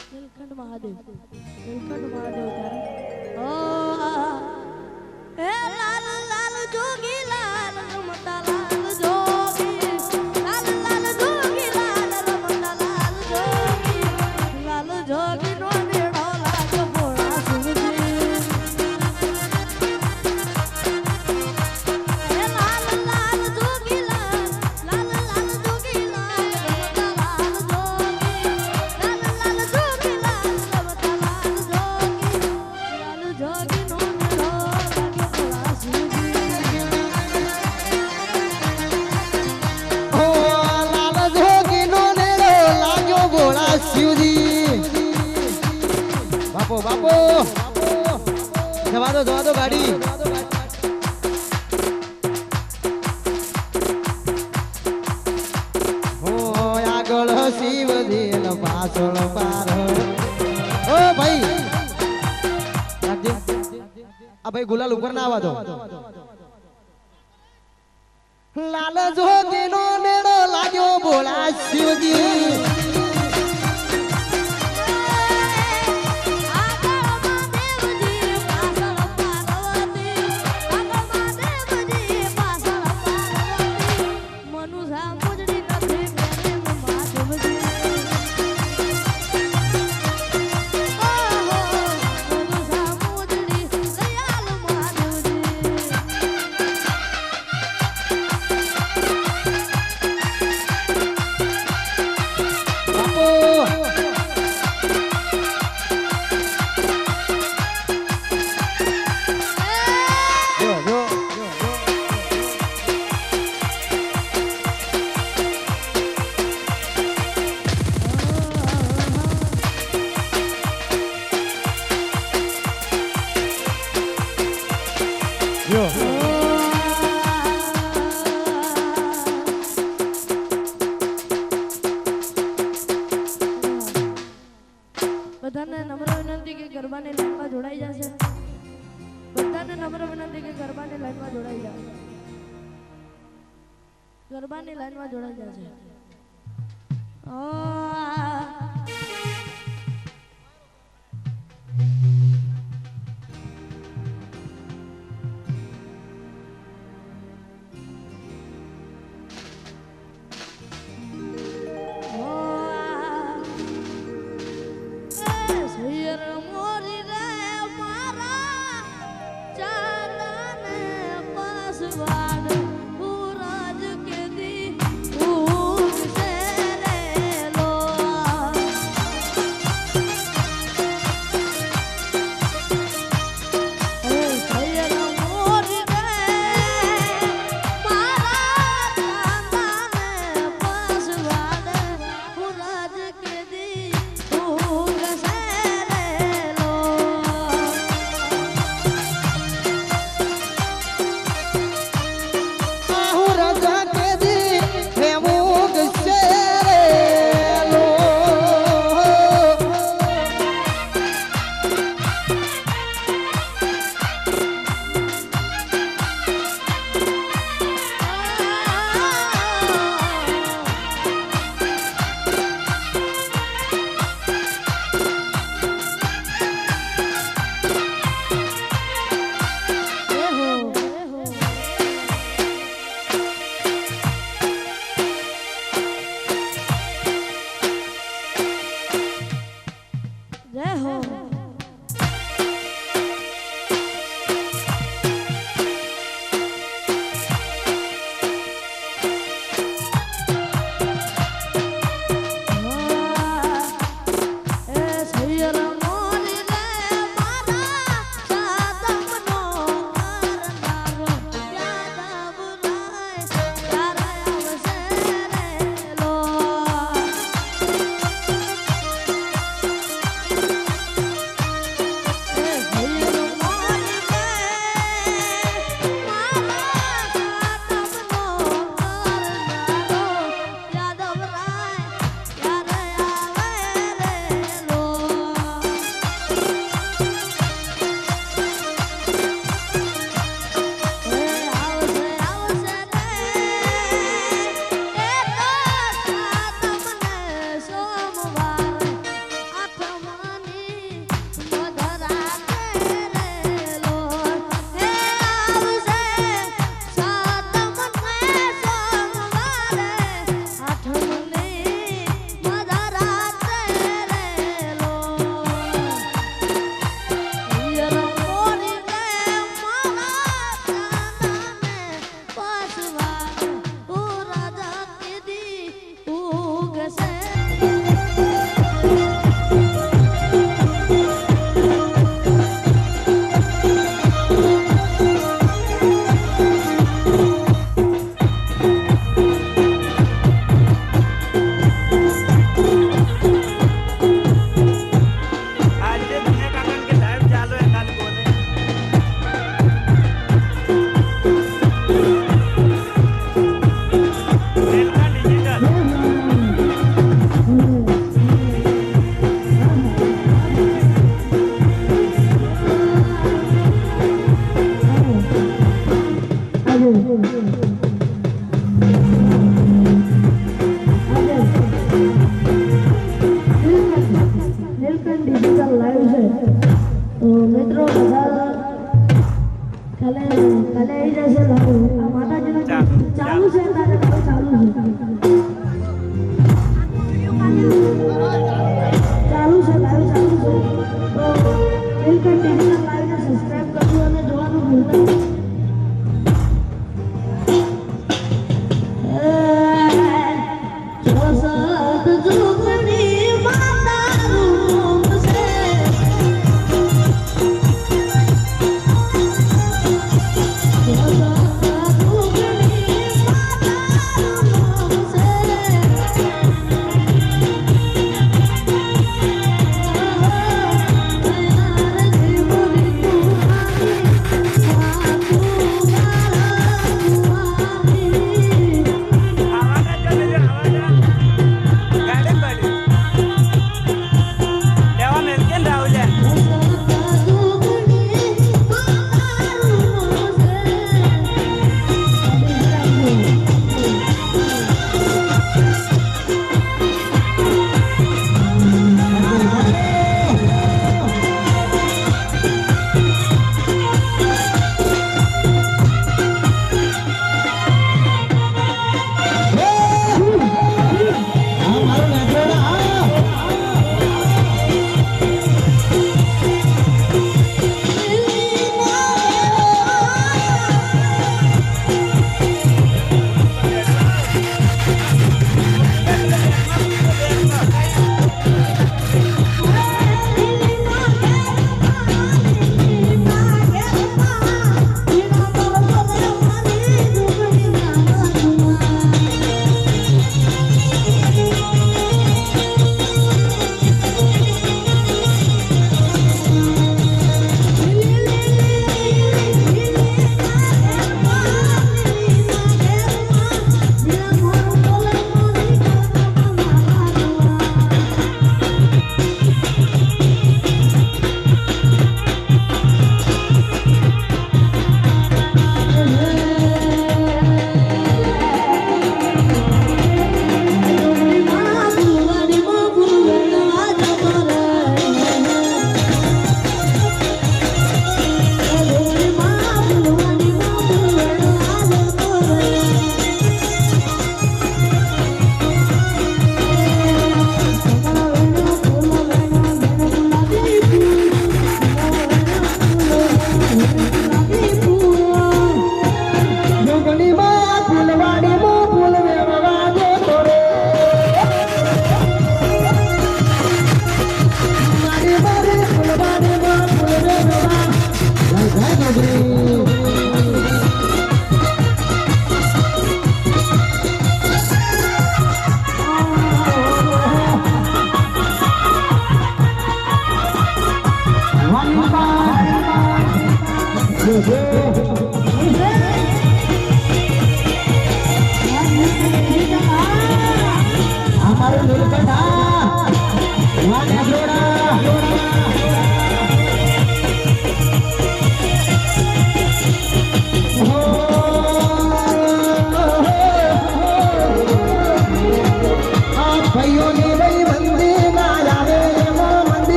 श्रीकंड महादेव श्रीकंड महादेवता નીલકંઠ आ ए लाला લાલ જોગે દો જવા દો ગાડી. આગળ શિવ દિલ પાછળ પાર. ઓ ભાઈ. આ ભાઈ ગુલાલ ઉપર ના આવવા દો. લાલ જો દિલ ગરબાની લાઈનમાં જોડાઈ જાય છે. Zé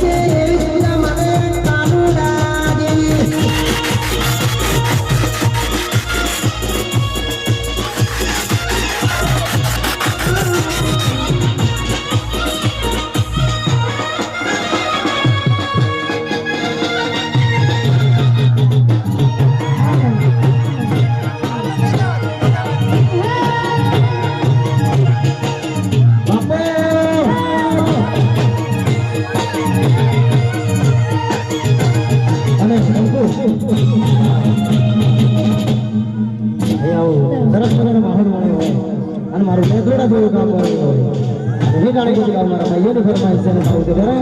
day. ಯೂನಿಫಾರ್ಮ್ ಸೌದಿದ್ದಾರೆ